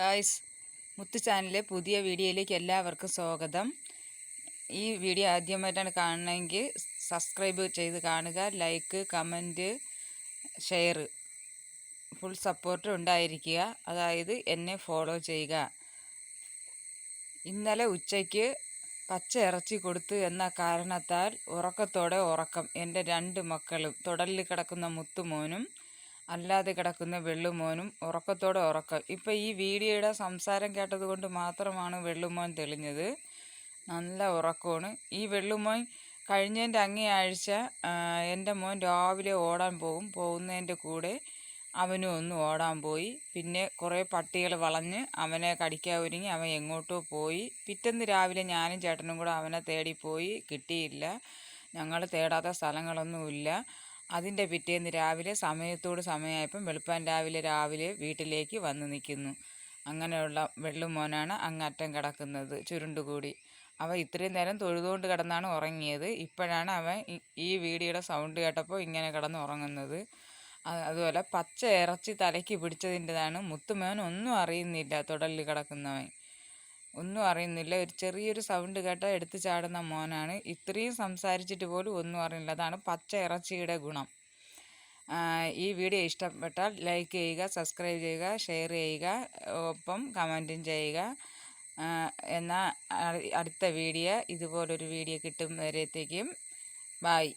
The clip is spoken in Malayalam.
ഗായ്സ് മുത്തു ചാനലിലെ പുതിയ വീഡിയോയിലേക്ക് എല്ലാവർക്കും സ്വാഗതം. ഈ വീഡിയോ ആദ്യമായിട്ടാണ് കാണണമെങ്കിൽ സബ്സ്ക്രൈബ് ചെയ്ത് കാണുക like comment share full support ഉണ്ടായിരിക്കുക. അതായത് എന്നെ ഫോളോ ചെയ്യുക. ഇന്നലെ ഉച്ചയ്ക്ക് പച്ച ഇറച്ചി കൊടുത്തു എന്ന കാരണത്താൽ ഉറക്കത്തോടെ ഉറക്കം. എന്റെ രണ്ട് മക്കളും തുടലിൽ കിടക്കുന്ന മുത്തുമോനും അല്ലാതെ കിടക്കുന്ന വെള്ളുമോനും ഉറക്കത്തോടെ ഉറക്കം. ഇപ്പം ഈ വീഡിയോയുടെ സംസാരം കേട്ടതുകൊണ്ട് മാത്രമാണ് വെള്ളുമോൻ തെളിഞ്ഞത്. നല്ല ഉറക്കമാണ്. ഈ വെള്ളുമോൻ കഴിഞ്ഞതിന്റെ അങ്ങേ ആഴ്ച എന്റെ മോൻ രാവിലെ ഓടാൻ പോകും പോകുന്നതിന്റെ കൂടെ അവനും ഒന്ന് ഓടാൻ പോയി. പിന്നെ കുറേ പട്ടികൾ വളഞ്ഞ് അവനെ കടിക്കാൻ ഒരുങ്ങി അവൻ എങ്ങോട്ടോ പോയി. പിറ്റന്ന് രാവിലെ ഞാനും ചേട്ടനും കൂടെ അവനെ തേടിപ്പോയി കിട്ടിയില്ല. ഞങ്ങൾ തേടാത്ത സ്ഥലങ്ങളൊന്നുമില്ല. അതിന്റെ പിറ്റേന്ന് രാവിലെ സമയത്തോട് സമയമായപ്പം വെളുപ്പാൻ രാവിലെ രാവിലെ വീട്ടിലേക്ക് വന്ന് നിൽക്കുന്നു. അങ്ങനെയുള്ള വെള്ളുമോനാണ് അങ്ങറ്റം കിടക്കുന്നത് ചുരുണ്ടുകൂടി. അവൻ ഇത്രയും നേരം തൊഴുതുകൊണ്ട് കിടന്നാണ് ഉറങ്ങിയത്. ഇപ്പോഴാണ് അവൻ ഈ വീടിയുടെ സൗണ്ട് കേട്ടപ്പോൾ ഇങ്ങനെ കിടന്ന് ഉറങ്ങുന്നത്. അതുപോലെ പച്ച ഇറച്ചി തലയ്ക്ക് പിടിച്ചതിന്റെതാണ്. മുത്തുമോൻ ഒന്നും അറിയുന്നില്ല തുടലിൽ കിടക്കുന്നവൻ. ഒന്നും അറിയുന്നില്ല. ഒരു ചെറിയൊരു സൗണ്ട് കേട്ടാൽ എടുത്തു ചാടുന്ന മോനാണ്. ഇത്രയും സംസാരിച്ചിട്ട് പോലും ഒന്നും അറിയില്ല അതാണ് പച്ച ഇറച്ചിയുടെ ഗുണം. ഈ വീഡിയോ ഇഷ്ടപ്പെട്ടാൽ ലൈക്ക് ചെയ്യുക സബ്സ്ക്രൈബ് ചെയ്യുക ഷെയർ ചെയ്യുക ഒപ്പം കമന്റും ചെയ്യുക. എന്നാൽ അടുത്ത വീഡിയോ ഇതുപോലൊരു വീഡിയോ കിട്ടും വരത്തേക്കും. ബായ്